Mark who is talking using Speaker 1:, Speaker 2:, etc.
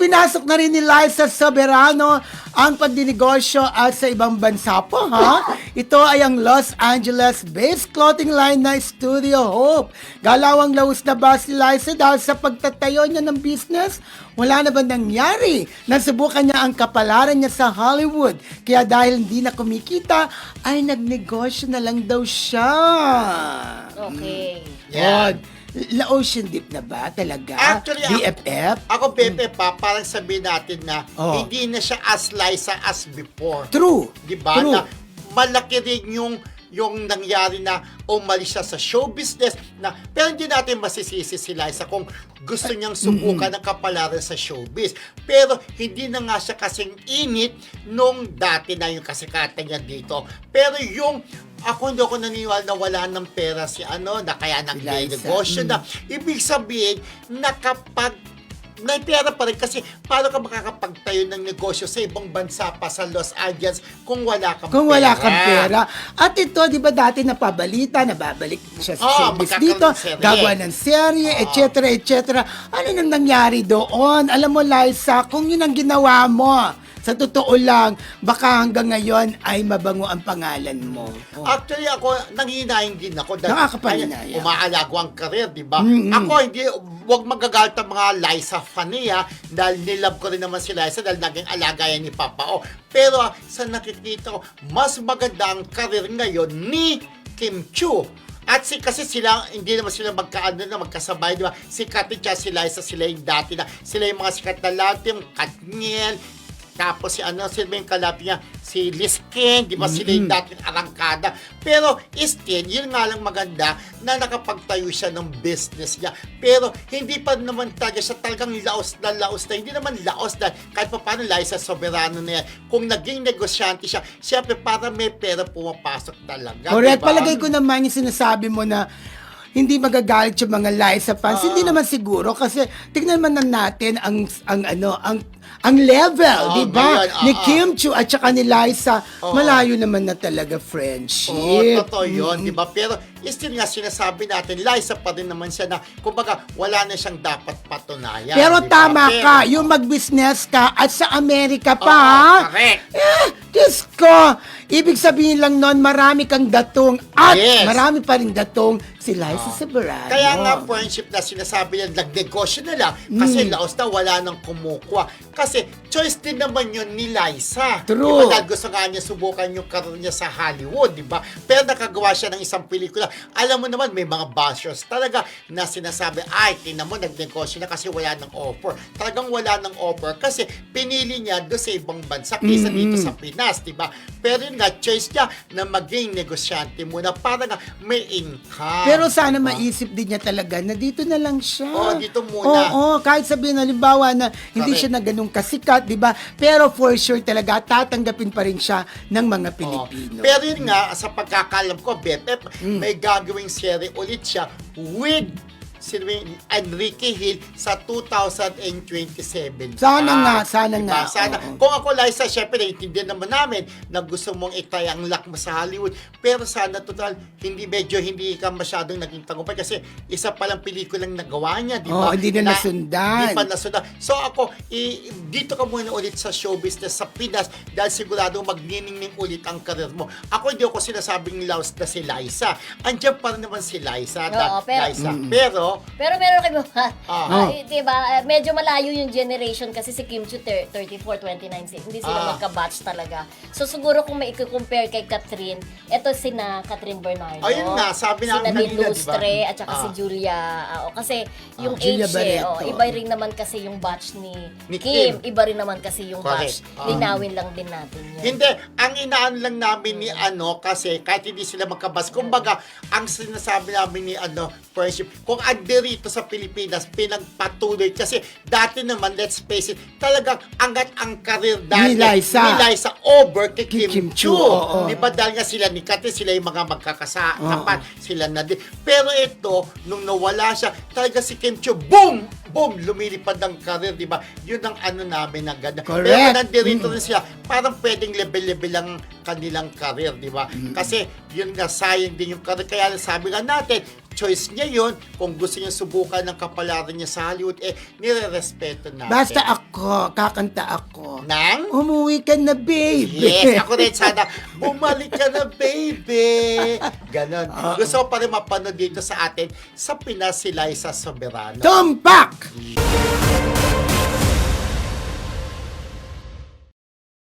Speaker 1: pinasok na rin ni Liza Soberano ang pagdinegosyo at sa ibang bansa po, ha? Ito ay ang Los Angeles-based clothing line na Studio Hope. Galawang laus na ba si Liza dahil sa pagtatayo niya ng business? Wala na ba nangyari? Nasubukan niya ang kapalaran niya sa Hollywood. Kaya dahil hindi na kumikita, ay nagnegosyo na lang daw siya.
Speaker 2: Okay.
Speaker 1: Yan. La Ocean Deep na ba talaga?
Speaker 3: Actually, ako-
Speaker 1: BFF?
Speaker 3: Ako, Pepe, pa, parang sabihin natin na
Speaker 1: Oh.
Speaker 3: hindi na siya as Liza as before.
Speaker 1: True.
Speaker 3: Di ba?
Speaker 1: True.
Speaker 3: Na malaki rin yung yung nangyari na umalis siya sa show business na pero hindi natin masisisi si Liza kung gusto niyang subukan ng kapalaran sa showbiz. Pero hindi na nga siya kasing init nung dati na yung kasikatan niya dito. Pero yung ako hindi ako naniniwala na wala ng pera si ano, na kaya nag-negosyo na. Ibig sabihin, na kapag may pera pa rin kasi paano ka makakapagtayo ng negosyo sa ibang bansa pa sa Los Angeles kung wala kang
Speaker 1: Kung
Speaker 3: pera.
Speaker 1: wala kang pera. At ito, di ba dati napabalita, nababalik siya sa
Speaker 3: Oo,
Speaker 1: showbiz dito,
Speaker 3: ng
Speaker 1: gagawa ng serye, et cetera, et cetera. Ano nang nangyari doon? Alam mo, Liza, kung yun ang ginawa mo, sa totoo lang, baka hanggang ngayon ay mabango ang pangalan mo. Oh.
Speaker 3: Actually, ako, nanghinayin din ako. dahil-
Speaker 1: Nakakapahinaya.
Speaker 3: ay, Umaalago ang karir, di ba?
Speaker 1: Mm-mm.
Speaker 3: Ako, hindi, wag magagalit ang mga Liza Fania dahil nilab ko rin naman si Liza dahil naging alaga yan ni Papa O. Pero ah, sa nakikita ko, mas maganda ang karir ngayon ni Kim Chu. At si kasi sila hindi naman sila magkaano na magkasabay, di ba? Si Kati at si Liza sila yung dati na sila yung mga sikat na lahat, yung Katniel, tapos si ano, sino ba yung niya? Si Liz King, di ba sila yung dating arangkada. Pero still, yun nga lang maganda na nakapagtayo siya ng business niya. Pero hindi pa naman talaga siya talagang laos na laos na. Hindi naman laos na kahit pa paano Liza Soberano na yan. Kung naging negosyante siya, syempre para may pera pumapasok talaga.
Speaker 1: Correct.
Speaker 3: di ba?
Speaker 1: Palagay ko naman yung sinasabi mo na hindi magagalit yung mga Liza fans. Hindi naman siguro kasi tignan man lang natin ang ang ano ang ang level,
Speaker 3: Oo,
Speaker 1: di ba?
Speaker 3: ngayon,
Speaker 1: Ni. Kim Chu at saka ni Liza,
Speaker 3: Oo.
Speaker 1: malayo naman na talaga
Speaker 3: Oo,
Speaker 1: friendship.
Speaker 3: totoo yun, di ba? Pero still nga sinasabi natin, Liza pa rin naman siya na, kumbaga, wala na siyang dapat patunayan.
Speaker 1: Pero
Speaker 3: di ba?
Speaker 1: tama
Speaker 3: Pero-
Speaker 1: ka, yung mag-business ka at sa Amerika pa,
Speaker 3: Oo,
Speaker 1: ha?
Speaker 3: correct.
Speaker 1: Eh, Diyos ko, ibig sabihin lang nun, marami kang datong at
Speaker 3: Yes.
Speaker 1: marami pa rin datong si Liza Soberano.
Speaker 3: Kaya nga friendship na sinasabi niya, nagnegosyo na lang kasi
Speaker 1: Mm.
Speaker 3: laos na wala nang kumukuha. Kasi choice din naman yun ni Liza.
Speaker 1: True.
Speaker 3: Di ba? Dahil gusto nga niya subukan yung karoon niya sa Hollywood, di ba? Pero nakagawa siya ng isang pelikula. Alam mo naman, may mga bashers talaga na sinasabi, ay, tingnan mo, nagnegosyo na kasi wala ng offer. Talagang wala ng offer kasi pinili niya doon sa ibang bansa kaysa dito sa Pinas, di ba? Pero yun nga, choice niya na maging negosyante muna para nga may income.
Speaker 1: Pero sana
Speaker 3: di ba?
Speaker 1: maisip din niya talaga na dito na lang siya.
Speaker 3: Oo, dito muna.
Speaker 1: Oo, kahit sabihin halimbawa na hindi
Speaker 3: Correct.
Speaker 1: siya na ganun kasikat, di ba? Pero for sure talaga, tatanggapin pa rin siya ng mga. Pilipino.
Speaker 3: Pero yun nga, sa pagkakalam ko, BFF,
Speaker 1: Mm.
Speaker 3: may gagawing serie ulit siya with si Enrique Hill sa 2027.
Speaker 1: Sana
Speaker 3: pa.
Speaker 1: nga, sana
Speaker 3: Diba?
Speaker 1: nga,
Speaker 3: Sana.
Speaker 1: oo.
Speaker 3: Kung ako, Liza, syempre, naiintindihan naman namin na gusto mong itaya ang luck mo sa Hollywood. Pero sana, total, hindi medyo hindi ka masyadong naging tagumpay kasi isa palang pelikulang nagawa niya, di ba?
Speaker 1: Oo, hindi na nasundan.
Speaker 3: Hindi pa nasundan. So ako, i- dito ka muna ulit sa show business sa Pinas dahil sigurado magniningning ulit ang karir mo. Ako hindi ako sinasabing lost na si Liza. Andiyan pa rin naman si Liza.
Speaker 2: Oo, pero-
Speaker 3: Liza. Pero,
Speaker 2: Pero meron kayo,
Speaker 3: Ah.
Speaker 2: ah, di ba, eh, medyo malayo yung generation kasi si Kim Chu thir- 34, 29, si- hindi sila
Speaker 3: Ah.
Speaker 2: magka-batch talaga. So siguro kung may i-compare kay Catherine, eto sina Catherine Bernardo.
Speaker 3: Ayun nga, sabi
Speaker 2: si
Speaker 3: namin
Speaker 2: Nadine
Speaker 3: kanina, di ba?
Speaker 2: Lustre, at saka
Speaker 3: Ah.
Speaker 2: si Julia. ah, o kasi yung
Speaker 1: Julia
Speaker 2: age eh,
Speaker 1: Barreto.
Speaker 2: oh, iba rin naman kasi yung batch ni,
Speaker 3: Ni
Speaker 2: Kim.
Speaker 3: Kim.
Speaker 2: Iba rin naman kasi yung
Speaker 3: Correct.
Speaker 2: batch.
Speaker 3: Ah.
Speaker 2: Linawin lang din natin yan.
Speaker 3: Hindi, ang inaan lang namin ni ano, kasi kahit hindi sila magkabas, kumbaga, ang sinasabi namin ni ano, friendship, kung ande rito sa Pilipinas, pinagpatuloy, kasi dati naman, let's face it, talagang angat ang karir dati
Speaker 1: Ni Liza.
Speaker 3: ni Liza over
Speaker 1: kay
Speaker 3: Kim,
Speaker 1: Kim Chu,
Speaker 3: Chu.
Speaker 1: oo.
Speaker 3: Di ba dahil nga sila ni Kati, sila yung mga magkakasapan, sila na din. Pero ito, nung nawala siya, talaga si Kim Chu, boom! Boom! Lumilipad ang karir, di ba? Yun ang ano namin na ganda. Pero
Speaker 1: Correct.
Speaker 3: nandirito rin sila, parang pwedeng level-level ang kanilang karir, di ba?
Speaker 1: Mm-hmm.
Speaker 3: Kasi yun nga, sayang din yung karir. Kaya sabi nga natin, choice niya yun. Kung gusto niya subukan ng kapalaran niya sa Hollywood, eh, nire-respeto natin.
Speaker 1: Basta ako, kakanta ako.
Speaker 3: Nang?
Speaker 1: Umuwi ka na, baby.
Speaker 3: Yes, ako rin sana, bumalik ka na, baby. Ganon.
Speaker 1: Ah.
Speaker 3: Gusto ko pa rin mapanood dito sa atin sa Pinas si Liza Soberano.
Speaker 1: Tumpak!